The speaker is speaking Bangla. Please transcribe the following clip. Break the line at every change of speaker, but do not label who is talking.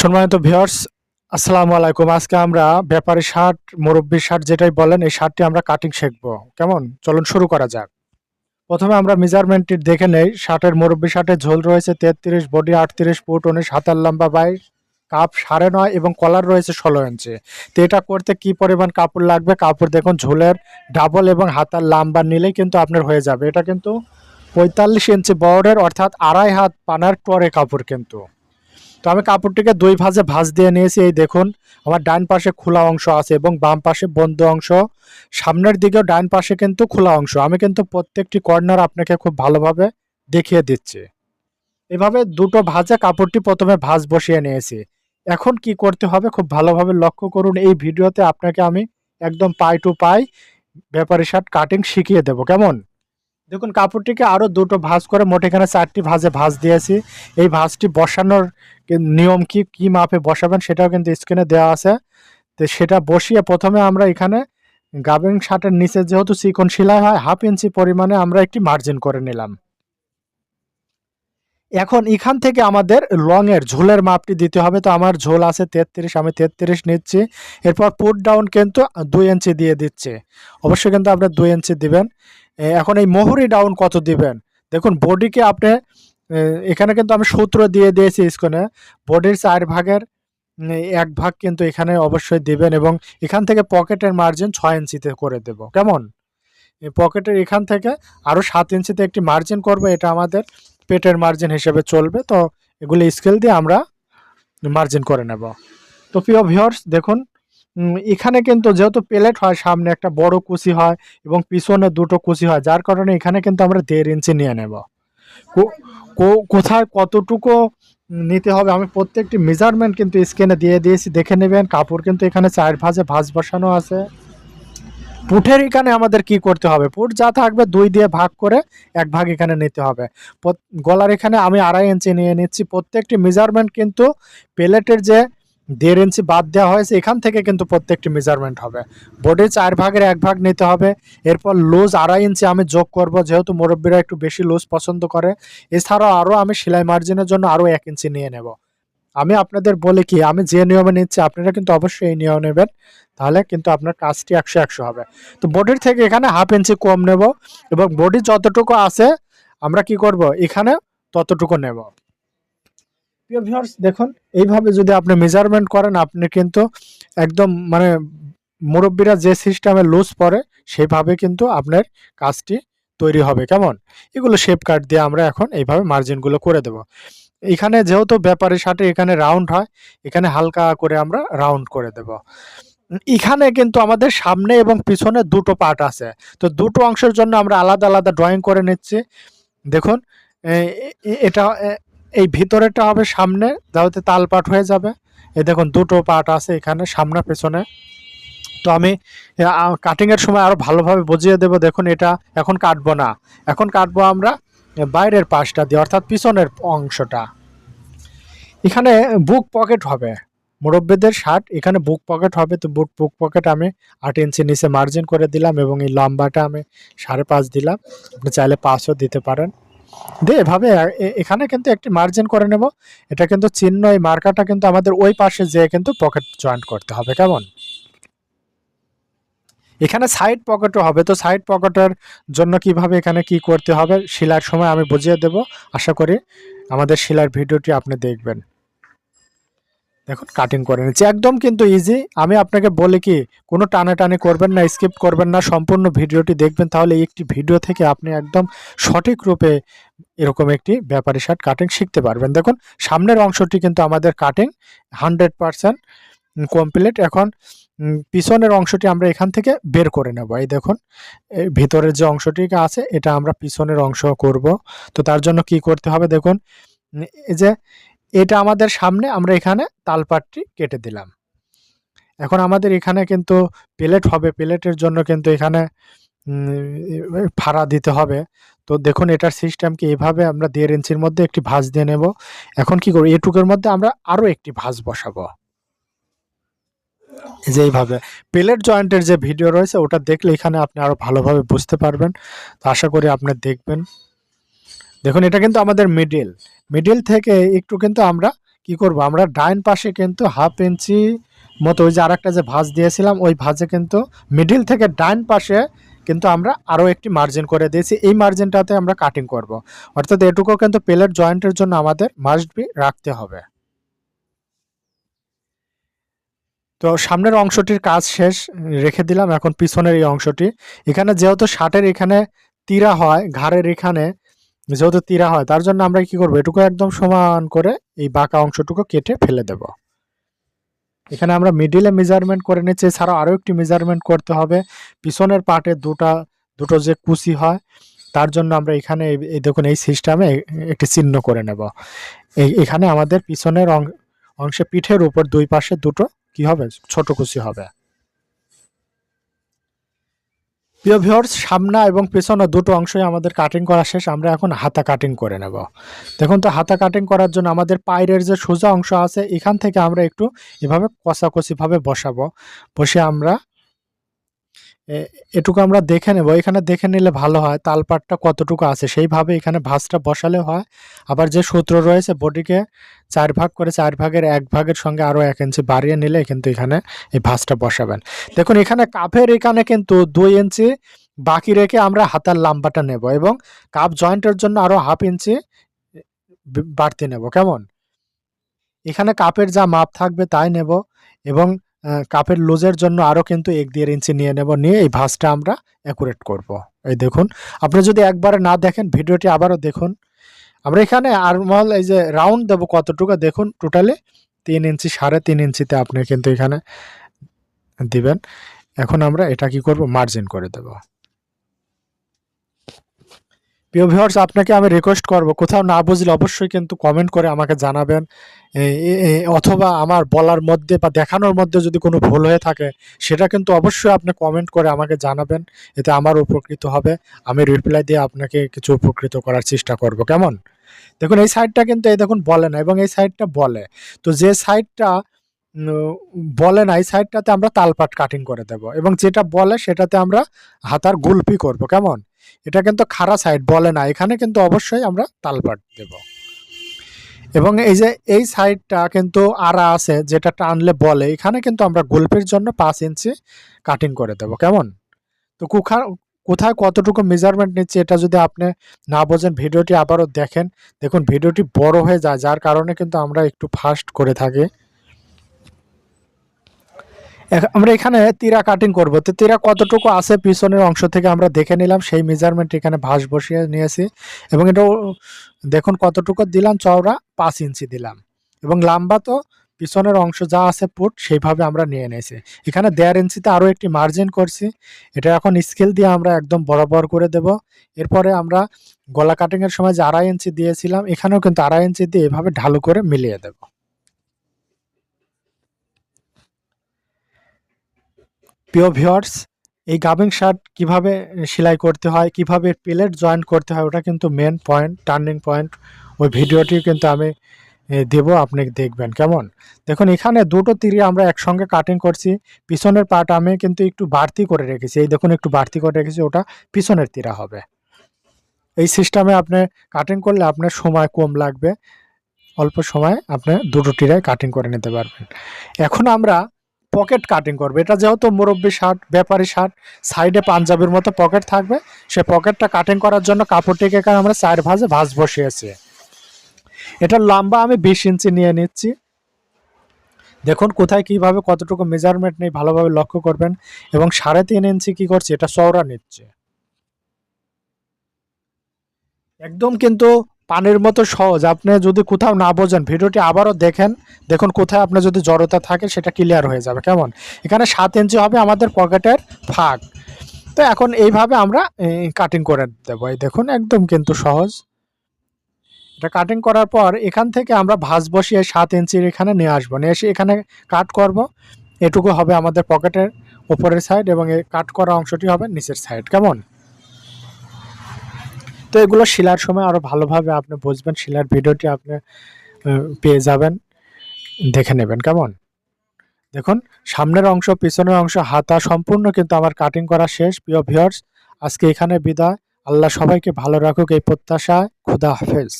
সম্মানিত ভিউয়ার্স, আসসালামু আলাইকুম। আজকে আমরা ব্যাপারী শার্ট, মুরব্বী শার্ট যেটাই বলেন, এই শার্টটি আমরা কাটিং শিখব। কেমন? চলুন শুরু করা যাক। প্রথমে আমরা মেজারমেন্টটি দেখে নেই। শার্টের মুরব্বী শার্টের ঝোল রয়েছে তেত্রিশ বডি আটত্রিশ ফুট উনিশ, হাতার লম্বা বাইশ কাপ সাড়ে নয় এবং কলার রয়েছে ষোলো ইঞ্চি। তো এটা করতে কি পরিমাণ কাপড় লাগবে? কাপড় দেখুন, ঝোলের ডাবল এবং হাতার লাম্বা নিলেই কিন্তু আপনার হয়ে যাবে। এটা কিন্তু পঁয়তাল্লিশ ইঞ্চি বহরের অর্থাৎ আড়াই হাত পানার টরে কাপড় কিন্তু। তো আমি কাপড়টিকে দুই ভাঁজে ভাঁজ দিয়ে নিয়েছি, এই দেখুন, আমার ডান পাশে খোলা অংশ আছে এবং বাম পাশে বন্ধ অংশ। সামনের দিকেও ডান পাশে কিন্তু খোলা অংশ। আমি কিন্তু প্রত্যেকটি কর্নার আপনাকে খুব ভালোভাবে দেখিয়ে দিচ্ছি। এভাবে দুটো ভাজে কাপড়টি প্রথমে ভাঁজ বসিয়ে নিয়েছি। এখন কি করতে হবে খুব ভালোভাবে লক্ষ্য করুন, এই ভিডিওতে আপনাকে আমি একদম পাই টু পাই ব্যাপারি শার্ট কাটিং শিখিয়ে দেবো। কেমন? দেখুন, কাপড়টিকে আরও দুটো ভাঁজ করে মোট এখানে চারটি ভাঁজে ভাঁজ দিয়েছি। এই ভাঁজটি বসানোর নিয়ম কি কি মাপে বসাবেন সেটাও কিন্তু স্ক্রিনে দেওয়া আছে। তো সেটা বসিয়ে প্রথমে আমরা এখানে গাবিং শার্টের নিচে যেহেতু চিকন সেলাই হয়, হাফ ইঞ্চি পরিমাণে আমরা একটি মার্জিন করে নিলাম। এখন এখান থেকে আমাদের লং এর ঝোলের মাপটি দিতে হবে। তো আমার ঝোল আছে তেত্রিশ, আমি তেত্রিশ নিচ্ছি। এরপর পুট ডাউন কিন্তু দুই ইঞ্চি দিয়ে দিচ্ছে। অবশ্যই কিন্তু আপনার দুই ইঞ্চি দিবেন। এখন এই মোহরি ডাউন কত দিবেন? দেখুন বডিকে আপনি এখানে কিন্তু আমি সূত্র দিয়ে দিয়েছি স্কোনে বডির চার ভাগের এক ভাগ কিন্তু এখানে অবশ্যই দেবেন এবং এখান থেকে পকেটের মার্জিন ছয় ইঞ্চিতে করে দেব। কেমন? পকেটের এখান থেকে আরও সাত ইঞ্চিতে একটি মার্জিন করব, এটা আমাদের পেটের মার্জিন হিসেবে চলবে। তো এগুলো স্কেল দিয়ে আমরা মার্জিন করে নেব। তো প্রিয় ভিউয়ার্স দেখুন এখানে কিন্তু যেহেতু প্লেট হয়, সামনে একটা বড় কুচি হয় এবং পিছনে দুটো কুচি হয়, যার কারণে এখানে কিন্তু আমরা দেড় ইঞ্চি নিয়ে নেব। কোথায় কতটুকু নিতে হবে? আমি প্রত্যেকটি মেজারমেন্ট কিন্তু স্ক্রিনে দিয়ে দিয়েছি, দেখে নেবেন। কাপড় কিন্তু এখানে চার ভাঁজে ভাঁজ বসানো আছে। পুঠের এখানে আমাদের কি করতে হবে? পুট যা থাকবে দুই দিয়ে ভাগ করে এক ভাগ এখানে নিতে হবে। গলার এখানে আমি আড়াই ইঞ্চি নিয়ে নিচ্ছি। প্রত্যেকটি মেজারমেন্ট কিন্তু প্লেটের যে দেড় ইঞ্চি বাদ দেওয়া হয়েছে, এখান থেকে কিন্তু প্রত্যেকটি মেজারমেন্ট হবে। বডির চার ভাগের এক ভাগ নিতে হবে। এরপর লুজ আড়াই ইঞ্চি আমি যোগ করব, যেহেতু মুরব্বীরা একটু বেশি লুজ পছন্দ করে। এছাড়াও আরও আমি সেলাই মার্জিনের জন্য আরও এক ইঞ্চি নিয়ে নেব। আমি আপনাদের বলে কি, আমি যে নিয়মে নিচ্ছি, আপনারা কিন্তু অবশ্যই এই নিয়ম নেবেন। তাহলে কিন্তু আপনার কাজটি একশো একশো হবে। তো বডির থেকে এখানে হাফ ইঞ্চি কম নেব এবং বডি যতটুকু আছে, আমরা কি করব? এখানে ততটুকু নেব। প্রিয় ভিউয়ার্স দেখুন, এইভাবে যদি আপনি মেজারমেন্ট করেন, আপনি কিন্তু একদম মানে মুরব্বীরা যে সিস্টেমে লুজ পড়ে সেইভাবে কিন্তু আপনার কাজটি তৈরি হবে। কেমন? এগুলো শেপ কাট দিয়ে আমরা এখন এইভাবে মার্জিনগুলো করে দেব। এখানে যেহেতু ব্যাপারী শার্টে এখানে রাউন্ড হয়, এখানে হালকা করে আমরা রাউন্ড করে দেব। এখানে কিন্তু আমাদের সামনে এবং পিছনে দুটো পার্ট আছে। তো দুটো অংশের জন্য আমরা আলাদা আলাদা ড্রয়িং করে নিচ্ছি। দেখুন এটা এই ভিতরেটা হবে সামনে যাতে তাল পাট হয়ে যাবে। এই দেখুন, দুটো পার্ট আছে এখানে, সামনে, পেছনে। তো আমি কাটিং এর সময় আরও ভালোভাবে বুঝিয়ে দেব, দেখুন এটা এখন কাটবো না। এখন কাটবো আমরা বাইরের পাশটা দিয়ে, অর্থাৎ পিছনের অংশটা। এখানে বুক পকেট হবে। মুরব্বীদের শার্ট, এখানে বুক পকেট হবে। তো বুক বুক পকেট আমি আট ইঞ্চি নিচে মার্জিন করে দিলাম এবং এই লম্বাটা আমি সাড়ে পাঁচ দিলাম। আপনি চাইলে পাঁচও দিতে পারেন। দিয়ে এভাবে এখানে কিন্তু একটি মার্জিন করে নেব। এটা কিন্তু চিহ্ন এই মার্কাটা কিন্তু আমাদের ওই পাশে যেয়ে কিন্তু পকেট জয়েন্ট করতে হবে, কেমন? এখানে সাইড পকেটও হবে, তো সাইড পকেটের জন্য কীভাবে এখানে কি করতে হবে, শিলার সময় আমি বুঝিয়ে দেব। আশা করি আমাদের শিলার ভিডিওটি আপনি দেখবেন। দেখুন কাটিং করে নিচ্ছি একদম কিন্তু ইজি আমি আপনাকে বলি কি, কোনো টানাটানি করবেন না স্কিপ করবেন না, সম্পূর্ণ ভিডিওটি দেখবেন, তাহলে একটি ভিডিও থেকে আপনি একদম সঠিক রূপে এরকম একটি ব্যাপারী শার্ট কাটিং শিখতে পারবেন। দেখুন, সামনের অংশটি কিন্তু আমাদের কাটিং হান্ড্রেড পারসেন্ট কমপ্লিট এখন পিছনের অংশটি আমরা এখান থেকে বের করে নেব। এই দেখুন ভিতরের যে অংশটি আছে, এটা আমরা পিছনের অংশ করব। তো তার জন্য কি করতে হবে? দেখুন, এই যে এটা আমাদের সামনে, আমরা এখানে তালপাটটি কেটে দিলাম। এখন আমাদের এখানে কিন্তু প্লেট হবে প্লেটের জন্য কিন্তু এখানে ফাড়া দিতে হবে। তো দেখুন, এটার সিস্টেম কি এইভাবে আমরা দেড় ইঞ্চির মধ্যে একটি ভাঁজ দিয়ে নেব। এখন কি করব, এটুকের মধ্যে আমরা আরও একটি ভাঁজ বসাবো। এই যে এইভাবে প্লেট জয়েন্টের যে ভিডিও রয়েছে, ওটা দেখলে এখানে আপনি আরও ভালোভাবে বুঝতে পারবেন। তো আশা করি আপনি দেখবেন। দেখুন, এটা কিন্তু আমাদের মিডিল মিডিল থেকে একটু কিন্তু আমরা কি করব? আমরা ডাইন পাশে কিন্তু হাফ ইঞ্চি মতো ওই যে আরেকটা যে ভাঁজ দিয়েছিলাম, ওই ভাঁজে কিন্তু মিডিল থেকে ডাইন পাশে কিন্তু আমরা আরও একটি মার্জিন করে দিয়েছি। এই মার্জিনটাতে আমরা কাটিং করব। অর্থাৎ এটুকু কিন্তু পেলের জয়েন্টের জন্য আমাদের মাস্ট বি রাখতে হবে। তো সামনের অংশটির কাজ শেষ, রেখে দিলাম। এখন পিছনের এই অংশটি। এখানে যেহেতু শার্টের এখানে তীরা হয়, ঘাড়ের এখানে যেহেতু তীরা হয়, তার জন্য আমরা কি করব? এটুকু একদম সমান করে এই বাঁকা অংশটুকু কেটে ফেলে দেব। এখানে আমরা মিডিলে মেজারমেন্ট করে নিচ্ছি, এছাড়াও আরও একটি মেজারমেন্ট করতে হবে। পিছনের পার্টে দুটা, দুটো যে কুচি হয়, তার জন্য আমরা এখানে এই- দেখুন, এই সিস্টেমে একটি চিহ্ন করে নেব। এই, এখানে আমাদের পিছনের অংশে পিঠের উপর দুই পাশে দুটো কি হবে? ছোট কুচি হবে। প্রিয় ভিওর্স সামনা এবং পেছনে দুটো অংশই আমাদের কাটিং করা শেষ, আমরা এখন হাতা কাটিং করে নেব। দেখুন তো, হাতা কাটিং করার জন্য আমাদের পায়ের যে সোজা অংশ আছে, এখান থেকে আমরা একটু এভাবে কষাকষিভাবে বসাবো। বসে আমরা এটুকু আমরা দেখে নেব। এখানে দেখে নিলে ভালো হয় তালপাটটা কতটুকু আছে। সেইভাবে এখানে ভাঁজটা বসালে হয়। আবার যে সূত্র রয়েছে বডিকে চার ভাগ করে চার ভাগের এক ভাগের সঙ্গে আরও এক ইঞ্চি বাড়িয়ে নিলে কিন্তু এখানে এই ভাঁজটা বসাবেন। দেখুন, এখানে কাপের এখানে কিন্তু দুই ইঞ্চি বাকি রেখে আমরা হাতার লাম্বাটা নেব এবং কাপ জয়েন্টের জন্য আরও হাফ ইঞ্চি বাড়তি নেব। কেমন? এখানে কাপের যা মাপ থাকবে তাই নেব এবং কাপের লুজের জন্য আরও কিন্তু এক দেড় ইঞ্চি নিয়ে নেব, নিয়ে এই ভাঁজটা আমরা অ্যাকুরেট করব। এই দেখুন, আপনি যদি একবারে না দেখেন, ভিডিওটি আবারও দেখুন। আমরা এখানে আরমল এই যে রাউন্ড দেবো কতটুকু, দেখুন টোটালি তিন ইঞ্চি, সাড়ে তিন ইঞ্চিতে আপনি কিন্তু এখানে দিবেন। এখন আমরা এটা কি করব? মার্জিন করে দেব। প্রিয় ভিউয়ার্স আপনাকে আমি রিকোয়েস্ট করব, কোথাও না বুঝলে অবশ্যই কিন্তু কমেন্ট করে আমাকে জানাবেন। অথবা আমার বলার মধ্যে বা দেখানোর মধ্যে যদি কোনো ভুল হয়ে থাকে, সেটা কিন্তু অবশ্যই আপনি কমেন্ট করে আমাকে জানাবেন, এতে আমার উপকৃত হবে। আমি রিপ্লাই দিয়ে আপনাকে কিছু উপকৃত করার চেষ্টা করব, কেমন? দেখুন, এই সাইডটা কিন্তু, এই দেখুন, বলে না, এবং এই সাইডটা বলে। তো যে সাইডটা বলে না, এই সাইডটাতে আমরা তালপাট কাটিং করে দেব, এবং যেটা বলে সেটাতে আমরা হাতার গুলপি করব, কেমন? এটা কিন্তু খাড়া সাইড বলে না, এখানে কিন্তু অবশ্যই আমরা তালপাট দেব। এবং এই যে এই সাইডটা কিন্তু আড়া আছে, যেটা টানলে বলে, এখানে কিন্তু আমরা গল্পের জন্য পাঁচ ইঞ্চি কাটিং করে দেব, কেমন? তো কুখা, কোথায় কতটুকু মেজারমেন্ট নিচ্ছে এটা যদি আপনি না বোঝেন, ভিডিওটি আবারও দেখেন। দেখুন, ভিডিওটি বড় হয়ে যায়, যার কারণে কিন্তু আমরা একটু ফাস্ট করে থাকি। আমরা এখানে তীরা কাটিং করব। তো তীরা কতটুকু আছে পিছনের অংশ থেকে আমরা দেখে নিলাম, সেই মেজারমেন্ট এখানে ভাস বসিয়ে নিয়েছি এবং এটা দেখুন কতটুকু দিলাম, চওড়া পাঁচ ইঞ্চি দিলাম। এবং লম্বা তো পিছনের অংশ যা আছে পুট, সেইভাবে আমরা নিয়ে নিয়েছি। এখানে দেড় ইঞ্চিতে আরও একটি মার্জিন করছি। এটা এখন স্কেল দিয়ে আমরা একদম বরাবর করে দেব। এরপরে আমরা গলা কাটিংয়ের সময় যে আড়াই ইঞ্চি দিয়েছিলাম, এখানেও কিন্তু আড়াই ইঞ্চি দিয়ে এভাবে ঢালু করে মিলিয়ে দেব। প্রিয় ভিউয়ার্স, এই গাবিং শার্ট কীভাবে সেলাই করতে হয়, কীভাবে প্লেট জয়েন্ট করতে হয়, ওটা কিন্তু মেন পয়েন্ট টার্নিং পয়েন্ট ওই ভিডিওটি কিন্তু আমি দেব, আপনি দেখবেন, কেমন? দেখুন, এখানে দুটো তীরে আমরা একসঙ্গে কাটিং করছি, পিছনের পার্ট আমি কিন্তু একটু বাড়তি করে রেখেছি, এই দেখুন, একটু বাড়তি করে রেখেছি, ওটা পিছনের তীরা হবে। এই সিস্টেমে আপনি কাটিং করলে আপনার সময় কম লাগবে, অল্প সময় আপনি দুটো টিরায় কাটিং করে নিতে পারবেন। এখন আমরা পকেট কাটিং করবে। এটা যেহেতু মুরব্বী শার্ট, ব্যাপারী শার্ট সাইডে পাঞ্জাবির মতো পকেট থাকবে। সে পকেটটা কাটিং করার জন্য কাপড়টিকে এখানে আমরা চার ভাঁজে ভাঁজ বসিয়েছি। এটা লম্বা আমি বিশ ইঞ্চি নিয়ে নিচ্ছি। দেখুন কোথায় কীভাবে কতটুকু মেজারমেন্ট নেই ভালোভাবে লক্ষ্য করবেন এবং সাড়ে তিন ইঞ্চি কি করছে, এটা চওড়া নিচ্ছে। একদম কিন্তু পানির মতো সহজ। আপনি যদি কোথাও না বোঝেন, ভিডিওটি আবারও দেখেন, দেখুন কোথায় আপনার যদি জড়তা থাকে, সেটা ক্লিয়ার হয়ে যাবে। কেমন? এখানে সাত ইঞ্চি হবে আমাদের পকেটের ফাঁক। তো এখন এইভাবে আমরা কাটিং করে দেবো। এই দেখুন, একদম কিন্তু সহজ। এটা কাটিং করার পর এখান থেকে আমরা ভাঁজ বসিয়ে সাত ইঞ্চির এখানে নিয়ে আসব। নিয়ে এসে এখানে কাট করব। এটুকু হবে আমাদের পকেটের উপরের সাইড এবং এই কাট করা অংশটি হবে নিচের সাইড কেমন? তো এগুলো শিলার সময় আরও ভালোভাবে আপনি বুঝবেন, শিলার ভিডিওটি আপনি পেয়ে যাবেন। দেখে নেবেন, কেমন? দেখুন, সামনের অংশ, পিছনের অংশ, হাতা সম্পূর্ণ কিন্তু আমার কাটিং করা শেষ। প্রিয় ভিউয়ার্স আজকে এখানে বিদায়। আল্লাহ সবাইকে ভালো রাখুক, এই প্রত্যাশা খুদা হাফেজ।